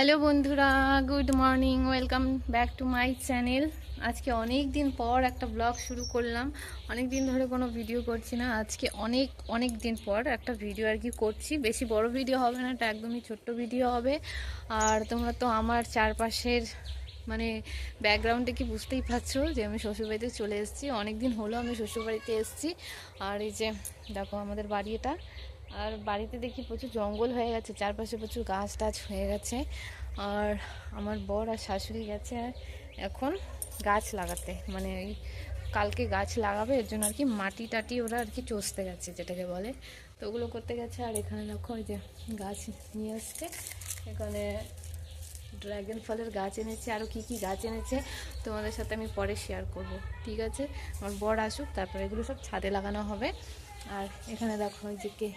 Hello বন্ধুরা, good morning, welcome back to my channel. আজকে অনেক দিন পর একটা ব্লগ শুরু করলাম। অনেক দিন ধরে কোনো ভিডিও করছি না, আজকে অনেক অনেক দিন পর একটা ভিডিও আর কি করছি। বেশি বড় ভিডিও হবে না, এটা একদমই ছোট্ট ভিডিও হবে। আর তোমরা তো আমার চারপাশের মানে ব্যাকগ্রাউন্ডে কি বুঝতেই পারছ যে আমি শ্বশুরবাড়িতে চলে এসেছি। অনেক দিন হলো আমি শ্বশুরবাড়িতে এসেছি। আর এই যে, দেখো আমাদের বাড়ি এটা। আর বাড়িতে দেখি প্রচুর জঙ্গল হয়ে গেছে, চারপাশে প্রচুর গাছ টাছ হয়ে গেছে। আর আমার বর আর শাশুড়ি গেছে এখন গাছ লাগাতে। মানে ওই কালকে গাছ লাগাবে, এর জন্য আর কি মাটি টাটি ওরা আর কি চষতে গেছে, যেটাকে বলে। তো ওগুলো করতে গেছে, আর এখানে দেখো যে গাছ নিয়ে আসছে। এখানে ড্রাগন ফলের গাছ এনেছে আরও কী কী গাছ এনেছে, তোমাদের সাথে আমি পরে শেয়ার করব, ঠিক আছে? আমার বর আসুক, তারপরে এগুলো সব ছাদে লাগানো হবে। আর এখানে দেখো ওই যে কে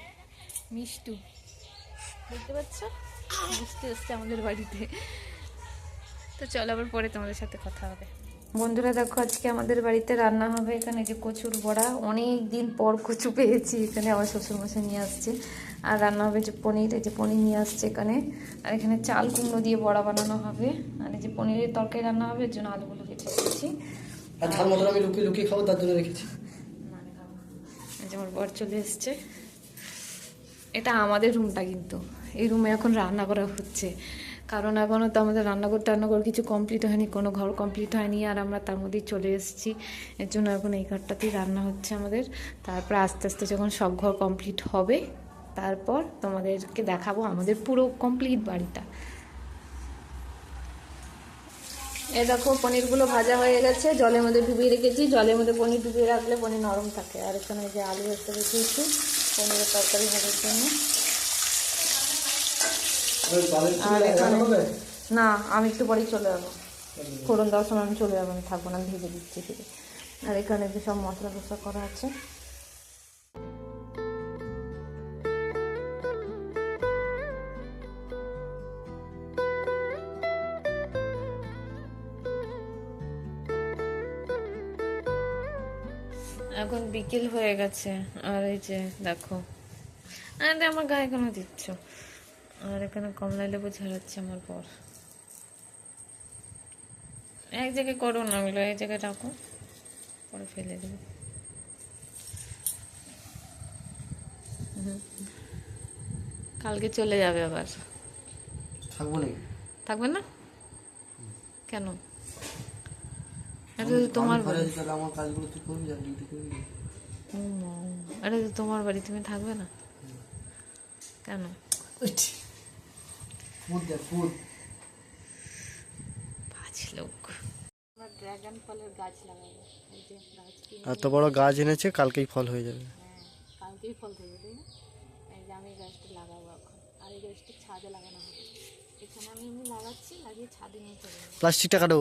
মিষ্টু। দেখতে পাচ্ছ? মিষ্টি এসছে আমাদের বাড়িতে। তো চলো আবার পরে তোমাদের সাথে কথা হবে। বন্ধুরা দেখো আজকে আমাদের বাড়িতে রান্না হবে এখানে যে কচুর বড়া। অনেক দিন পর কচু পেয়েছি এখানে আমার শ্বশুরমশাই নিয়ে আসছে। আর রান্না হবে যে পনির এই যে পনির নিয়ে আসছে এখানে। আর এখানে চাল কুমড়ো দিয়ে বড়া বানানো হবে। আর এই যে পনিরের তরকারি রান্না হবে এর জন্য আলুগুলো কেটে রেখেছি আর ঝাল মটর আমি লুকিয়ে লুকিয়ে খাব তার জন্য রেখেছি। মানে খাব। আমার বর চলে এসছে। এটা আমাদের রুমটা কিন্তু। এই রুমে এখন রান্না করা হচ্ছে। কারণ এখনও তো আমাদের রান্নাঘর টান্নাঘর কিছু কমপ্লিট হয়নি, কোনো ঘর কমপ্লিট হয়নি, আর আমরা তার মধ্যেই চলে এসেছি। এর জন্য এখন এই ঘরটাতেই রান্না হচ্ছে আমাদের। তারপর আস্তে আস্তে যখন সব ঘর কমপ্লিট হবে, তারপর তোমাদেরকে দেখাবো আমাদের পুরো কমপ্লিট বাড়িটা। এ দেখো, পনিরগুলো ভাজা হয়ে গেছে। জলের মধ্যে ডুবিয়ে রেখেছি। জলের মধ্যে পনির ডুবিয়ে রাখলে পনির নরম থাকে। আর এখানে যে আলু একটা রেখেছি পনিরের তরকারি ভাজার জন্য। আর এখানে না আমি একটু পরেই চলে যাব। ফোড়ন দেওয়ার সময় আমি চলে যাব আমি থাকব না ভেজে দিচ্ছি আর এখানে যে সব মশলা টসলা করা আছে এখন বিকেল হয়ে গেছে। আর এই যে দেখো। আরে আমার গায়ে কেন দিচ্ছ। আর এখানে কমলা লেবু ঝাড়াচ্ছে আমার পর এক জায়গায় করো না ওগুলো এক জায়গায় রাখো। পরে ফেলে দেবো। কালকে চলে যাবে আবার। থাকব থাকবে না? কেন? এটা তো তোমার বাড়ি। তাহলে আমার কাজগুলো তুই করবি যা ডিউটি করবি। ও মা, এটা তো তোমার বাড়ি তুমি থাকবে না? কেন? ফুড দেখ ফুড পাঁচ লোক। আমরা ড্রাগন ফলের গাছ লাগাবো। গাছ এত বড় গাছ এনেছে কালকেই ফল হয়ে যাবে। হ্যাঁ, কালকেই ফল দেবে তাই এই যে আমি গাছটা লাগাবো এখন। আর এই গাছটা ছাদে লাগানো হবে। এখানে আমি এমনি লাগাচ্ছি লাগিয়ে ছাদে নিয়ে চলে প্লাস্টিকটা কাটো।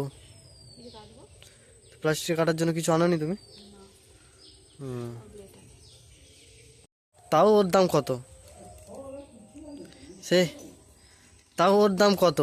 কি কাটবো। প্লাস্টিক কাটার জন্য কিছু আনোনি তুমি? তাও ওর দাম কত? সে, তাও ওর দাম কত?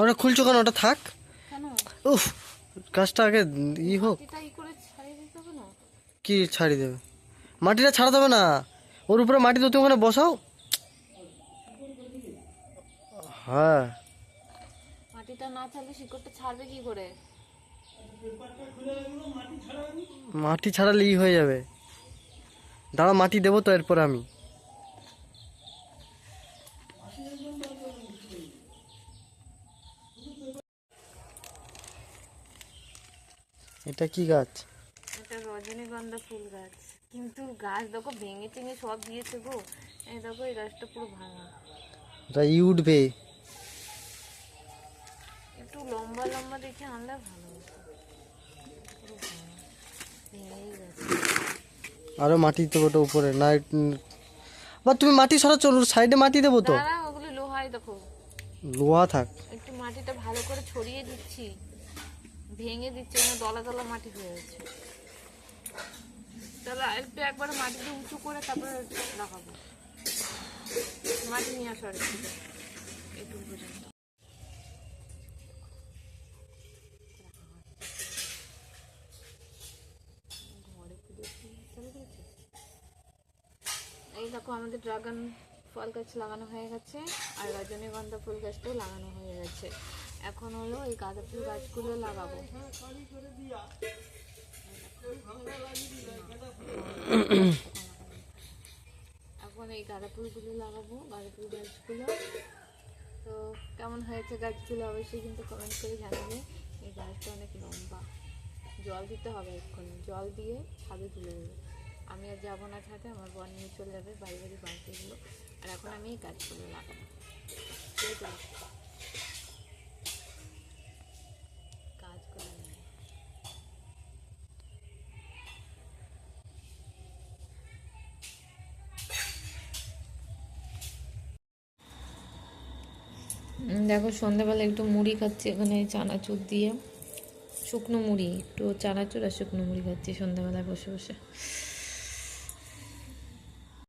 ওটা খুলছো কেন? ওটা থাক। উফ গাছটা আগে ই হোক। কি ছাড়ি দেবে? মাটিটা ছাড়া দেবে না। ওর উপরে মাটি তো তুমি ওখানে বসাও। হ্যাঁ। মাটিটা না ছাড়লে শিকড়টা ছাড়বে কি করে? মাটি ছাড়ালে ই হয়ে যাবে। দাঁড়া মাটি দেবো তো এরপর আমি। এটা কি গাছ? এটা রজনীগন্ধা ফুল গাছ। কিন্তু গাছ দেখো ভেঙে টেঙে সব দিয়েছে গো। এই দেখো এই গাছটা পুরো ভাঙা। এটা ই উঠবে। একটু লম্বা লম্বা দেখে আনলে ভালো আরও মাটি তো ওটা উপরে। না বা তুমি মাটি সরা চলো সাইডে মাটি দেবো তো। ওগুলো লোহাই দেখো। লোহা থাক। একটু মাটিটা ভালো করে ছড়িয়ে দিচ্ছি। ভেঙে দিচ্ছে না দলা দলা মাটি হয়ে গেছে তাহলে একটু একবার মাটিতে উঁচু করে তারপরে লাগাবো। মাটি নিয়ে আসার একটু পর্যন্ত। এই দেখো আমাদের ড্রাগন ফল গাছ লাগানো হয়ে গেছে, আর রজনীগন্ধা ফুল গাছটাও লাগানো হয়ে গেছে। এখন হলো এই গাঁদা ফুল গাছগুলো লাগাবো। এখন এই গাঁদা ফুলগুলো লাগাবো গাঁদা ফুল গাছগুলো। তো কেমন হয়েছে গাছগুলো অবশ্যই কিন্তু কমেন্ট করে জানাবে। এই গাছটা অনেক লম্বা। জল দিতে হবে এক্ষুনি। জল দিয়ে ছাদে তুলে দেবে আমি আর যাব না ছাদে, আমার বর নিয়ে চলে যাবে, বাড়ি বাড়ি বাড়িতেগুলো আর এখন আমি এই গাছগুলো লাগাবো। দেখো, সন্ধ্যাবেলা একটু মুড়ি খাচ্ছি এখানে চানাচুর দিয়ে। শুকনো মুড়ি, একটু চানাচুর আর শুকনো মুড়ি খাচ্ছি সন্ধ্যাবেলায় বসে বসে।